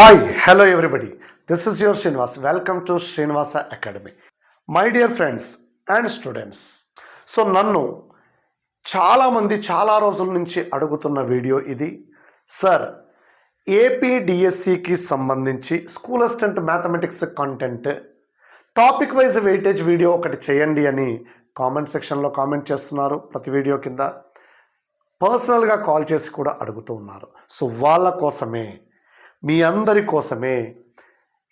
Hi hello everybody this is your Srinivas welcome to Srinivasa academy my dear friends and students so నన్ను చాలామంది చాలా రోజుల నుంచి అడుగుతున్న వీడియో ఇది. సార్ ఏపీడిఎస్సికి సంబంధించి school assistant mathematics content topic wise weightage video ఒకటి చేయండి అని కామెంట్ సెక్షన్లో కామెంట్ చేస్తున్నారు ప్రతి వీడియో కింద. పర్సనల్గా కాల్ చేసి కూడా అడుగుతూ ఉన్నారు. సో వాళ్ళ కోసమే మీ అందరి కోసమే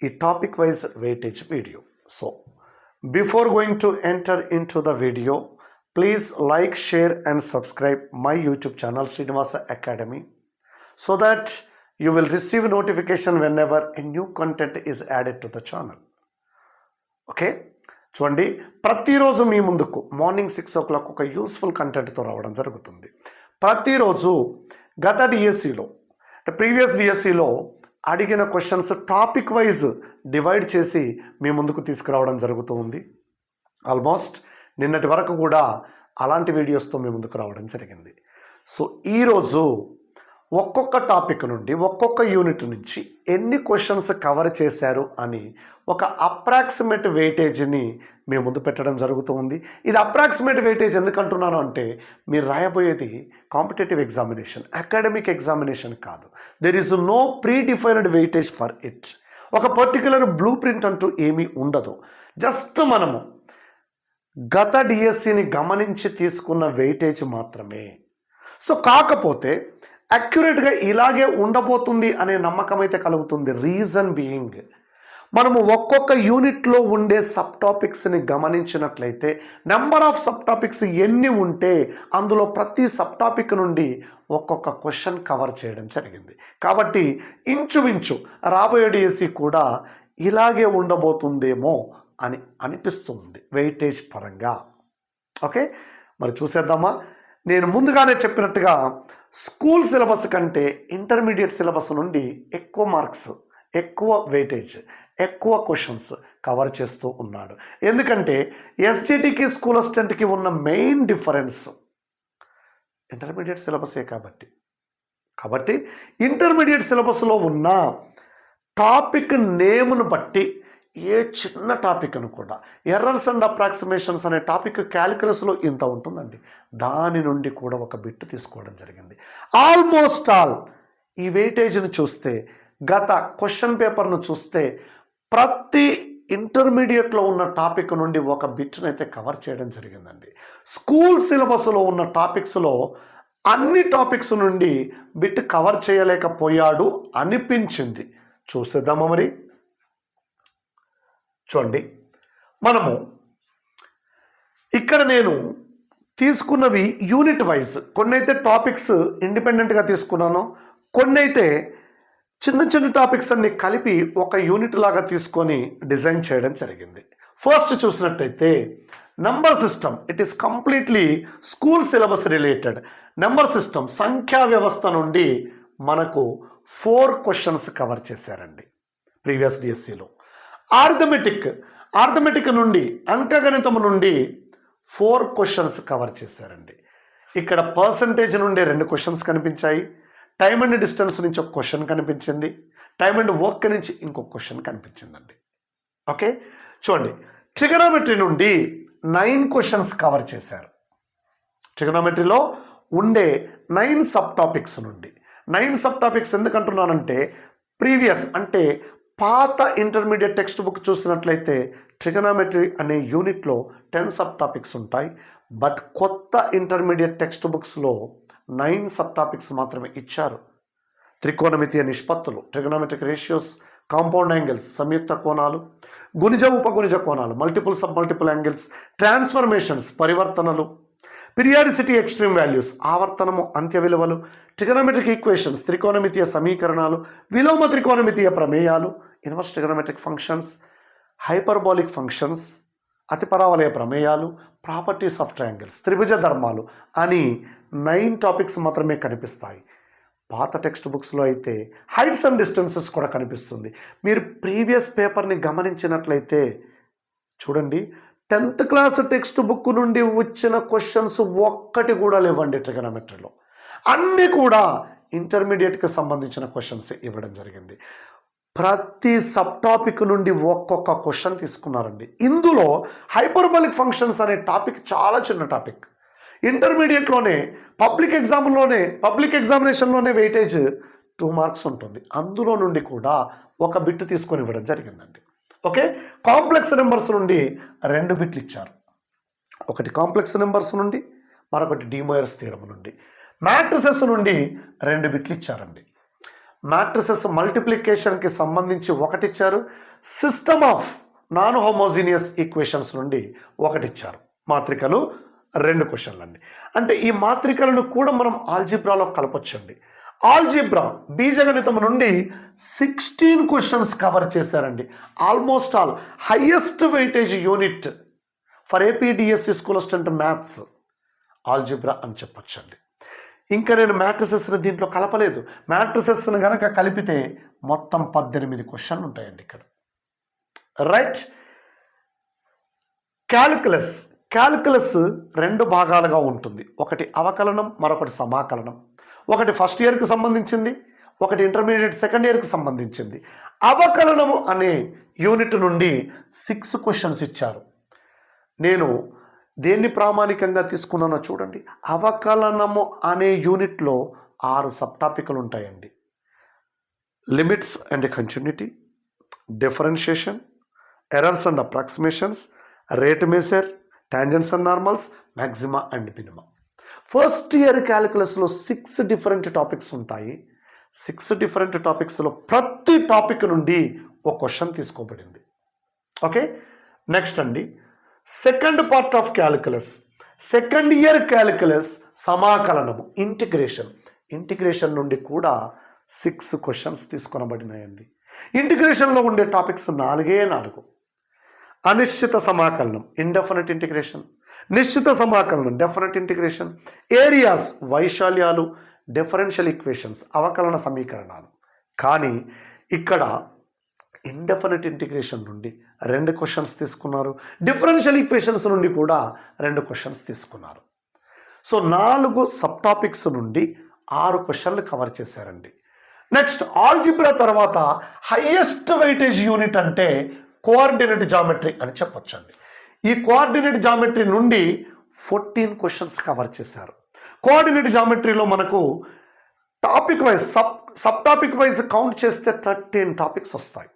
ఈ topic wise weightage video. So before going to enter into the video please like share and subscribe my YouTube channel Srinivasa academy. So that you will receive notification whenever a new content is added to the channel. Okay? చూడండి ప్రతిరోజు మీ ముందుకు morning six o'clock ఒక useful కంటెంట్తో రావడం జరుగుతుంది. ప్రతిరోజు గత డిఎస్సిలో ప్రీవియస్ డిఎస్సిలో అడిగిన క్వశ్చన్స్ టాపిక్ వైజ్ డివైడ్ చేసి మీ ముందుకు తీసుకురావడం జరుగుతూ ఉంది ఆల్మోస్ట్ నిన్నటి వరకు కూడా అలాంటి వీడియోస్తో మీ ముందుకు రావడం జరిగింది. సో ఈరోజు ఒక్కొక్క టాపిక్ నుండి ఒక్కొక్క యూనిట్ నుంచి ఎన్ని క్వశ్చన్స్ కవర్ చేశారు అని ఒక అప్రాక్సిమేట్ వెయిటేజ్ని మీ ముందు పెట్టడం జరుగుతుంది. ఇది అప్రాక్సిమేట్ వెయిటేజ్ ఎందుకు అంటున్నాను అంటే మీరు రాయబోయేది కాంపిటేటివ్ ఎగ్జామినేషన్ అకాడమిక్ ఎగ్జామినేషన్ కాదు. There is no predefined weightage for it ఒక పర్టికులర్ బ్లూ ప్రింట్ అంటూ ఏమీ ఉండదు. జస్ట్ మనము గత డిఎస్సిని గమనించి తీసుకున్న వెయిటేజ్ మాత్రమే. సో కాకపోతే అక్యురేట్గా ఇలాగే ఉండబోతుంది అనే నమ్మకం అయితే కలుగుతుంది. రీజన్ బీయింగ్ మనము ఒక్కొక్క యూనిట్లో ఉండే సబ్ టాపిక్స్ని గమనించినట్లయితే నెంబర్ ఆఫ్ సబ్ టాపిక్స్ ఎన్ని ఉంటే అందులో ప్రతి సబ్ టాపిక్ నుండి ఒక్కొక్క క్వశ్చన్ కవర్ చేయడం జరిగింది. కాబట్టి ఇంచుమించు రాబోయే డిఎస్సి కూడా ఇలాగే ఉండబోతుందేమో అని అనిపిస్తుంది. వెయిటేజ్ పరంగా. ఓకే? మరి చూసేద్దామా? నేను ముందుగానే చెప్పినట్టుగా స్కూల్ సిలబస్ కంటే ఇంటర్మీడియట్ సిలబస్ నుండి ఎక్కువ మార్క్స్ ఎక్కువ వెయిటేజ్ ఎక్కువ క్వశ్చన్స్ కవర్ చేస్తూ ఉన్నాడు. ఎందుకంటే ఎస్జిటికి స్కూల్ అసిస్టెంట్కి ఉన్న మెయిన్ డిఫరెన్స్ ఇంటర్మీడియట్ సిలబసే కాబట్టి. కాబట్టి ఇంటర్మీడియట్ సిలబస్లో ఉన్న టాపిక్ నేమ్ను బట్టి ఏ చిన్న టాపిక్ అని కూడా ఎర్రర్స్ అండ్ అప్రాక్సిమేషన్స్ అనే టాపిక్ క్యాలిక్యులస్లో ఇంత ఉంటుందండి. దాని నుండి కూడా ఒక బిట్ తీసుకోవడం జరిగింది. ఆల్మోస్ట్ ఆల్ ఈ వెయిటేజ్ని చూస్తే గత క్వశ్చన్ పేపర్ను చూస్తే ప్రతి ఇంటర్మీడియట్లో ఉన్న టాపిక్ నుండి ఒక బిట్ను అయితే కవర్ చేయడం జరిగిందండి. స్కూల్ సిలబస్లో ఉన్న టాపిక్స్లో అన్ని టాపిక్స్ నుండి బిట్ కవర్ చేయలేకపోయాడు అనిపించింది. చూసేద్దామా మరి? చూడండి. మనము ఇక్కడ నేను తీసుకున్నవి యూనిట్ వైజ్. కొన్ని అయితే టాపిక్స్ ఇండిపెండెంట్గా తీసుకున్నాను. కొన్ని అయితే చిన్న చిన్న టాపిక్స్ అన్ని కలిపి ఒక యూనిట్ లాగా తీసుకొని డిజైన్ చేయడం జరిగింది. ఫస్ట్ చూసినట్టయితే number system. It is completely school syllabus related number system సంఖ్యా వ్యవస్థ నుండి మనకు ఫోర్ క్వశ్చన్స్ కవర్ చేశారండి. ప్రీవియస్ డిఎస్సిలో ఆర్థమెటిక్ ఆర్థమెటిక్ నుండి అంకగణితం నుండి ఫోర్ క్వశ్చన్స్ కవర్ చేశారండి. ఇక్కడ పర్సంటేజ్ నుండి రెండు క్వశ్చన్స్ కనిపించాయి. టైమ్ అండ్ డిస్టెన్స్ నుంచి ఒక క్వశ్చన్ కనిపించింది. టైమ్ అండ్ వర్క్ నుంచి ఇంకొక క్వశ్చన్ కనిపించిందండి. ఓకే చూడండి. ట్రిగనోమెట్రీ నుండి నైన్ క్వశ్చన్స్ కవర్ చేశారు. ట్రిగనోమెట్రీలో ఉండే నైన్ సబ్ టాపిక్స్ నుండి. నైన్ సబ్ టాపిక్స్ ఎందుకంటున్నానంటే ప్రీవియస్ అంటే పాత ఇంటర్మీడియట్ టెక్స్ట్ బుక్ చూసినట్లయితే ట్రిగనామెట్రీ అనే యూనిట్లో టెన్ సబ్ టాపిక్స్ ఉంటాయి. బట్ కొత్త ఇంటర్మీడియట్ టెక్స్ట్ బుక్స్లో నైన్ సబ్ టాపిక్స్ మాత్రమే ఇచ్చారు. త్రికోణమితీయ నిష్పత్తులు ట్రిగనామెట్రిక్ రేషియోస్ కాంపౌండ్ యాంగిల్స్ సంయుక్త కోణాలు గుణిజ ఉపగునిజ కోణాలు multiple sub multiple angles transformations పరివర్తనలు periodicity extreme values ఆవర్తనము అంత్య విలువలు ట్రిగనమెట్రిక్ ఈక్వేషన్స్ త్రికోణమితీయ సమీకరణాలు విలోమ త్రికోణమితీయ ప్రమేయాలు inverse trigonometric functions hyperbolic functions అతిపరావలయ ప్రమేయాలు ప్రాపర్టీస్ ఆఫ్ ట్రయాంగిల్స్ త్రిభుజ ధర్మాలు అని నైన్ టాపిక్స్ మాత్రమే కనిపిస్తాయి. పాత టెక్స్ట్ బుక్స్లో అయితే హైట్స్ అండ్ డిస్టెన్సెస్ కూడా కనిపిస్తుంది. మీరు ప్రీవియస్ పేపర్ని గమనించినట్లయితే చూడండి టెన్త్ క్లాస్ టెక్స్ట్ బుక్ నుండి వచ్చిన క్వశ్చన్స్ ఒక్కటి కూడా లేవండి ట్రిగనమెట్రీలో. అన్నీ కూడా ఇంటర్మీడియట్కి సంబంధించిన క్వశ్చన్స్ ఇవ్వడం జరిగింది. ప్రతి సబ్ టాపిక్ నుండి ఒక్కొక్క క్వశ్చన్ తీసుకున్నారండి. ఇందులో హైపర్బలిక్ ఫంక్షన్స్ అనే టాపిక్ చాలా చిన్న టాపిక్. ఇంటర్మీడియట్లోనే పబ్లిక్ ఎగ్జామ్లోనే పబ్లిక్ ఎగ్జామినేషన్లోనే వెయిటేజ్ టూ మార్క్స్ ఉంటుంది. అందులో నుండి కూడా ఒక బిట్ తీసుకొని ఇవ్వడం జరిగిందండి. ఓకే? కాంప్లెక్స్ నెంబర్స్ నుండి రెండు బిట్లు ఇచ్చారు. ఒకటి కాంప్లెక్స్ నెంబర్స్ నుండి మరొకటి డిమోయర్స్ తీరం నుండి. మ్యాట్రిసెస్ నుండి రెండు బిట్లు ఇచ్చారండి. మ్యాట్రిసెస్ మల్టిప్లికేషన్కి సంబంధించి ఒకటిచ్చారు. System of non homogeneous equations నుండి ఒకటిచ్చారు. మాత్రికలు రెండు క్వశ్చన్లు అండి అంటే ఈ మాత్రికలను కూడా మనం ఆల్జిబ్రాలో కలపొచ్చండి. ఆల్జిబ్రా బీజగణితం నుండి సిక్స్టీన్ క్వశ్చన్స్ కవర్ చేశారండి. Almost all highest weightage unit for APDSC school assistant maths algebra అని చెప్పొచ్చండి. ఇంకా నేను మ్యాట్రిసెస్ని దీంట్లో కలపలేదు. మ్యాట్రిసెస్ని కనుక కలిపితే మొత్తం పద్దెనిమిది క్వశ్చన్లు ఉంటాయండి ఇక్కడ. రైట్. క్యాలిక్యులస్ క్యాలిక్యులస్ రెండు భాగాలుగా ఉంటుంది. ఒకటి అవకలనం మరొకటి సమాకలనం. ఒకటి ఫస్ట్ ఇయర్కి సంబంధించింది ఒకటి ఇంటర్మీడియట్ సెకండ్ ఇయర్కి సంబంధించింది. అవకలనము అనే యూనిట్ నుండి సిక్స్ క్వశ్చన్స్ ఇచ్చారు. నేను దేన్ని ప్రామాణికంగా తీసుకున్నానో చూడండి. అవకలనము అనే యూనిట్లో ఆరు సబ్ టాపిక్లు ఉంటాయండి. Limits and continuity differentiation errors and approximations rate measure tangents and normals maxima and minima. First year క్యాలిక్యులస్లో six different topics ఉంటాయి. సిక్స్ డిఫరెంట్ టాపిక్స్లో ప్రతి టాపిక్ నుండి ఒక క్వశ్చన్ తీసుకోబడింది. ఓకే? నెక్స్ట్ అండి. Second part of calculus second year calculus సమాకలనము integration integration నుండి కూడా six questions తీసుకొనబడినాయండి. ఇంటిగ్రేషన్లో ఉండే టాపిక్స్ నాలుగే నాలుగు. అనిశ్చిత సమాకలనం ఇండెఫినెట్ ఇంటిగ్రేషన్ నిశ్చిత సమాకలనం డెఫినెట్ ఇంటిగ్రేషన్ ఏరియాస్ వైశాల్యాలు డిఫరెన్షియల్ ఈక్వేషన్స్ అవకలన సమీకరణాలు. కానీ ఇక్కడ ఇండెఫినెట్ ఇంటిగ్రేషన్ నుండి రెండు క్వశ్చన్స్ తీసుకున్నారు. డిఫరెన్షియల్ ఈక్వేషన్స్ నుండి కూడా రెండు క్వశ్చన్స్ తీసుకున్నారు. సో నాలుగు సబ్ టాపిక్స్ నుండి ఆరు క్వశ్చన్లు కవర్ చేశారండి. నెక్స్ట్ ఆల్జిబ్రా తర్వాత హైయెస్ట్ వెయిటేజ్ యూనిట్ అంటే కోఆర్డినేట్ జామెట్రీ అని చెప్పొచ్చండి. ఈ కోఆర్డినేట్ జామెట్రీ నుండి ఫోర్టీన్ క్వశ్చన్స్ కవర్ చేశారు. కోఆర్డినేట్ జామెట్రీలో మనకు topic wise sub sub topic wise count చేస్తే థర్టీన్ టాపిక్స్ వస్తాయి.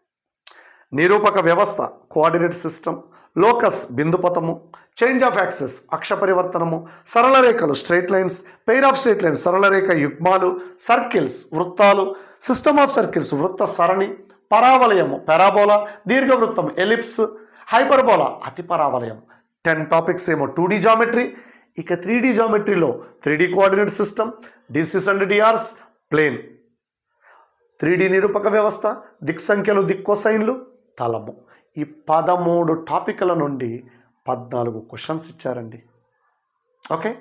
నిరూపక వ్యవస్థ కోఆర్డినేట్ సిస్టమ్ లోకస్ బిందుపథము చేంజ్ ఆఫ్ యాక్సెస్ అక్ష పరివర్తనము సరళ రేఖలు straight lines pair of straight lines సరళ రేఖ యుగ్మాలు సర్కిల్స్ వృత్తాలు సిస్టమ్ ఆఫ్ సర్కిల్స్ వృత్త సరణి పరావలయము పెరాబోలా దీర్ఘవృత్తం ఎలిప్స్ హైపర్బోలా అతి పరావలయం టెన్ టాపిక్స్ ఏమో టూ డీ జామెట్రీ ఇక three D జామెట్రీలో three D coordinate system DCs and DRs plane three D నిరూపక వ్యవస్థ దిక్ సంఖ్యలు దిక్కోసైన్లు తలము. ఈ పదమూడు టాపిక్ల నుండి పద్నాలుగు క్వశ్చన్స్ ఇచ్చారండి. ఓకే?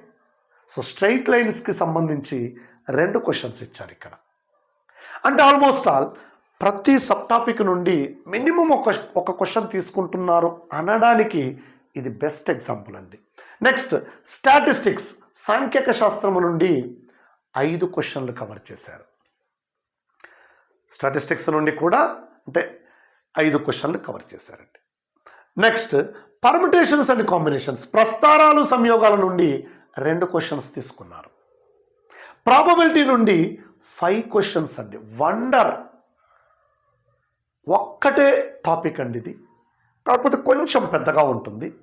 సో స్ట్రైట్ లైన్స్కి సంబంధించి రెండు క్వశ్చన్స్ ఇచ్చారు ఇక్కడ. అంటే ఆల్మోస్ట్ ఆల్ ప్రతి సబ్ టాపిక్ నుండి మినిమం ఒక ఒక క్వశ్చన్ తీసుకుంటున్నారు అనడానికి ఇది బెస్ట్ ఎగ్జాంపుల్ అండి. నెక్స్ట్ స్టాటిస్టిక్స్ సాంఖ్యక శాస్త్రము నుండి ఐదు క్వశ్చన్లు కవర్ చేశారు. స్టాటిస్టిక్స్ నుండి కూడా అంటే ఐదు క్వశ్చన్లు కవర్ చేశారండి. నెక్స్ట్ పర్మిటేషన్స్ అండ్ కాంబినేషన్స్ ప్రస్తారాలు సంయోగాల నుండి రెండు క్వశ్చన్స్ తీసుకున్నారు. ప్రాబబిలిటీ నుండి ఫైవ్ క్వశ్చన్స్ అండి. వండర్ ఒక్కటే టాపిక్ అండి ఇది. కాకపోతే కొంచెం పెద్దగా ఉంటుంది.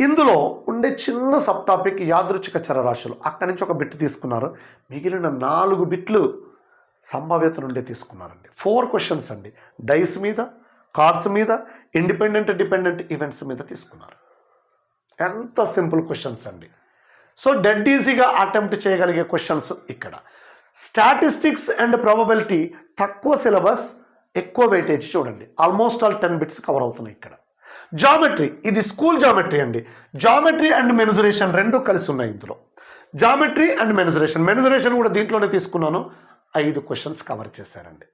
ఇందులో ఉండే చిన్న సబ్ టాపిక్ యాదృచ్ఛిక చరరాశులు అక్కడి నుంచి ఒక బిట్ తీసుకున్నారు. మిగిలిన నాలుగు బిట్లు సంభావ్యత నుండే తీసుకున్నారండి. ఫోర్ క్వశ్చన్స్ అండి. డైస్ మీద కార్డ్స్ మీద ఇండిపెండెంట్ డిపెండెంట్ ఈవెంట్స్ మీద తీసుకున్నారు. ఎంత సింపుల్ క్వశ్చన్స్ అండి. సో డెడ్ ఈజీగా అటెంప్ట్ చేయగలిగే క్వశ్చన్స్ ఇక్కడ. స్టాటిస్టిక్స్ అండ్ ప్రాబబిలిటీ తక్కువ సిలబస్ ఎక్కువ వెయిటేజ్ చూడండి. Almost all ten bits cover అవుతున్నాయి ఇక్కడ. జామెట్రీ ఇది స్కూల్ జామెట్రీ అండి. జామెట్రీ అండ్ మెనుజరేషన్ రెండు కలిసి ఉన్నాయి ఇందులో. జామెట్రీ అండ్ మెనుజరేషన్ మెనుజరేషన్ కూడా దీంట్లోనే తీసుకున్నాను. ఐదు క్వశ్చన్స్ కవర్ చేశారండి.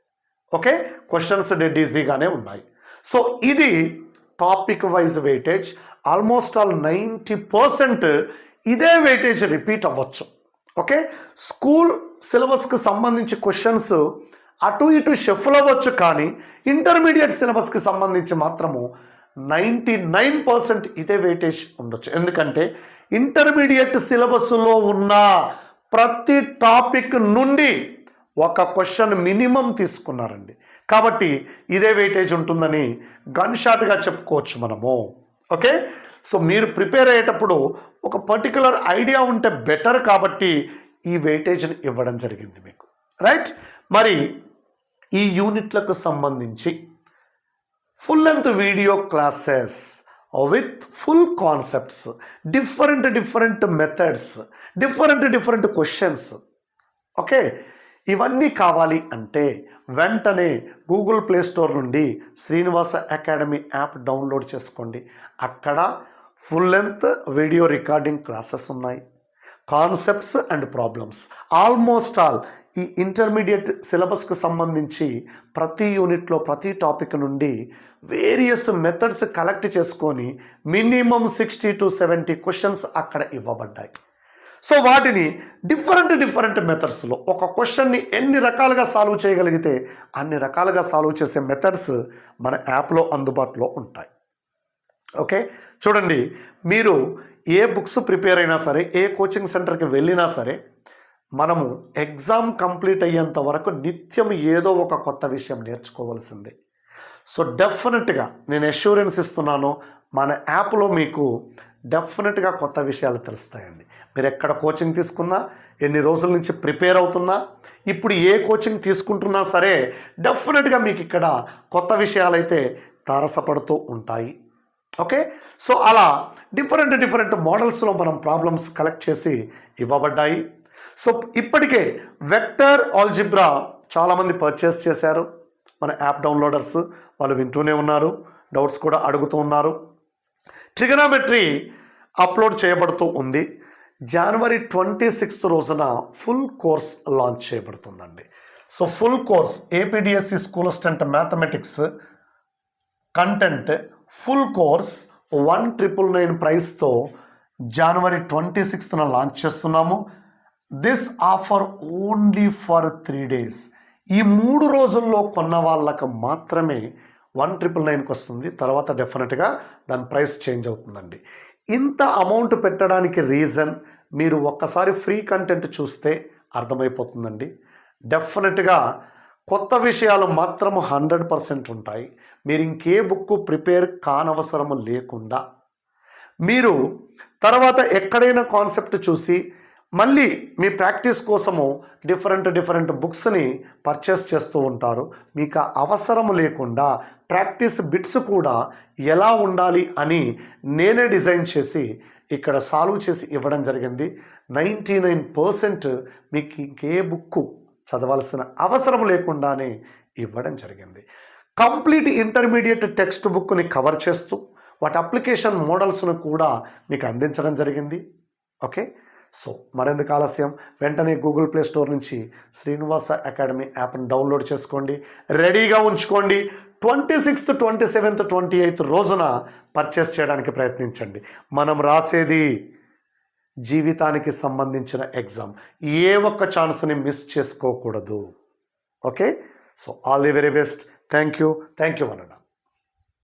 ఓకే క్వశ్చన్స్ డెడ్ ఈజీగానే ఉన్నాయి. సో ఇది topic wise weightage almost all ninety percent ఇదే వెయిటేజ్ రిపీట్ అవ్వచ్చు. ఓకే స్కూల్ సిలబస్కి సంబంధించి క్వశ్చన్స్ అటు ఇటు షెఫ్లు అవ్వచ్చు కానీ ఇంటర్మీడియట్ సిలబస్కి సంబంధించి మాత్రము నైంటీ నైన్ పర్సెంట్ ఇదే వెయిటేజ్ ఉండొచ్చు. ఎందుకంటే ఇంటర్మీడియట్ సిలబస్లో ఉన్న ప్రతి టాపిక్ నుండి ఒక క్వశ్చన్ మినిమం తీసుకున్నారండి. కాబట్టి ఇదే వెయిటేజ్ ఉంటుందని గన్ షాట్గా చెప్పుకోవచ్చు మనము. ఓకే? సో మీరు ప్రిపేర్ అయ్యేటప్పుడు ఒక పర్టికులర్ ఐడియా ఉంటే బెటర్ కాబట్టి ఈ వెయిటేజ్ని ఇవ్వడం జరిగింది మీకు. రైట్? మరి ఈ యూనిట్లకు సంబంధించి full length video classes with full concepts different different methods different different questions. Okay? ఇవన్నీ కావాలి అంటే వెంటనే గూగుల్ ప్లే స్టోర్ నుండి శ్రీనివాస అకాడమీ యాప్ డౌన్లోడ్ చేసుకోండి. అక్కడ full length video recording classes ఉన్నాయి. Concepts and problems. Almost all ఈ ఇంటర్మీడియట్ సిలబస్కి సంబంధించి ప్రతి యూనిట్లో ప్రతి టాపిక్ నుండి వేరియస్ మెథడ్స్ కలెక్ట్ చేసుకొని minimum sixty to seventy questions అక్కడ ఇవ్వబడ్డాయి. సో వాటిని డిఫరెంట్ డిఫరెంట్ మెథడ్స్లో ఒక క్వశ్చన్ని ఎన్ని రకాలుగా సాల్వ్ చేయగలిగితే అన్ని రకాలుగా సాల్వ్ చేసే మెథడ్స్ మన యాప్లో అందుబాటులో ఉంటాయి. ఓకే? చూడండి మీరు ఏ బుక్స్ ప్రిపేర్ అయినా సరే ఏ కోచింగ్ సెంటర్కి వెళ్ళినా సరే మనము ఎగ్జామ్ కంప్లీట్ అయ్యేంత వరకు నిత్యం ఏదో ఒక కొత్త విషయం నేర్చుకోవాల్సిందే. సో డెఫినెట్గా నేను అష్యూరెన్స్ ఇస్తున్నాను మన యాప్లో మీకు డెఫినెట్గా కొత్త విషయాలు తెలుస్తాయండి. మీరు ఎక్కడ కోచింగ్ తీసుకున్నా ఎన్ని రోజుల నుంచి ప్రిపేర్ అవుతున్నా ఇప్పుడు ఏ కోచింగ్ తీసుకుంటున్నా సరే డెఫినెట్గా మీకు ఇక్కడ కొత్త విషయాలైతే తారసపడుతూ ఉంటాయి. ఓకే? సో అలా డిఫరెంట్ డిఫరెంట్ మోడల్స్లో మనం ప్రాబ్లమ్స్ కలెక్ట్ చేసి ఇవ్వబడ్డాయి. సో ఇప్పటికే వెక్టర్ ఆల్జిబ్రా చాలామంది పర్చేస్ చేశారు. మన యాప్ డౌన్లోడర్స్ వాళ్ళు వింటూనే ఉన్నారు డౌట్స్ కూడా అడుగుతూ ఉన్నారు. ట్రిగనామెట్రీ అప్లోడ్ చేయబడుతూ ఉంది. జనవరి ట్వంటీ సిక్స్త్ రోజున full course launch చేయబడుతుందండి. So full course APDSC school assistant mathematics content full course one triple nine ప్రైస్తో జనవరి ట్వంటీ సిక్స్త్న లాంచ్ చేస్తున్నాము. This offer only for three days ఈ మూడు రోజుల్లో కొన్న వాళ్ళకు మాత్రమే వన్ ట్రిపుల్ నైన్కి వస్తుంది. తర్వాత డెఫినెట్గా దాని ప్రైస్ చేంజ్ అవుతుందండి. ఇంత అమౌంట్ పెట్టడానికి రీజన్ మీరు ఒక్కసారి ఫ్రీ కంటెంట్ చూస్తే అర్థమైపోతుందండి. డెఫినెట్గా కొత్త విషయాలు మాత్రం హండ్రెడ్ పర్సెంట్ ఉంటాయి. మీరు ఇంకే బుక్ ప్రిపేర్ కానవసరము లేకుండా మీరు తర్వాత ఎక్కడైనా కాన్సెప్ట్ చూసి మళ్ళీ మీ ప్రాక్టీస్ కోసము డిఫరెంట్ డిఫరెంట్ బుక్స్ని పర్చేస్ చేస్తూ ఉంటారు. మీకు అవసరం లేకుండా ప్రాక్టీస్ బిట్స్ కూడా ఎలా ఉండాలి అని నేనే డిజైన్ చేసి ఇక్కడ సాల్వ్ చేసి ఇవ్వడం జరిగింది. నైంటీ నైన్ పర్సెంట్ మీకు ఇంకే బుక్ చదవాల్సిన అవసరం లేకుండానే ఇవ్వడం జరిగింది. కంప్లీట్ ఇంటర్మీడియట్ టెక్స్ట్ బుక్ని కవర్ చేస్తూ వాటి అప్లికేషన్ మోడల్స్ను కూడా మీకు అందించడం జరిగింది. ఓకే? సో మరెందుకు ఆలస్యం? వెంటనే గూగుల్ ప్లే స్టోర్ నుంచి శ్రీనివాస అకాడమీ యాప్ని డౌన్లోడ్ చేసుకోండి. రెడీగా ఉంచుకోండి. Twenty sixth twenty seventh twenty eighth రోజున పర్చేస్ చేయడానికి ప్రయత్నించండి. మనం రాసేది జీవితానికి సంబంధించిన ఎగ్జామ్. ఏ ఒక్క ఛాన్స్ని మిస్ చేసుకోకూడదు. Okay? So all the very best. Thank you. Thank you అనడా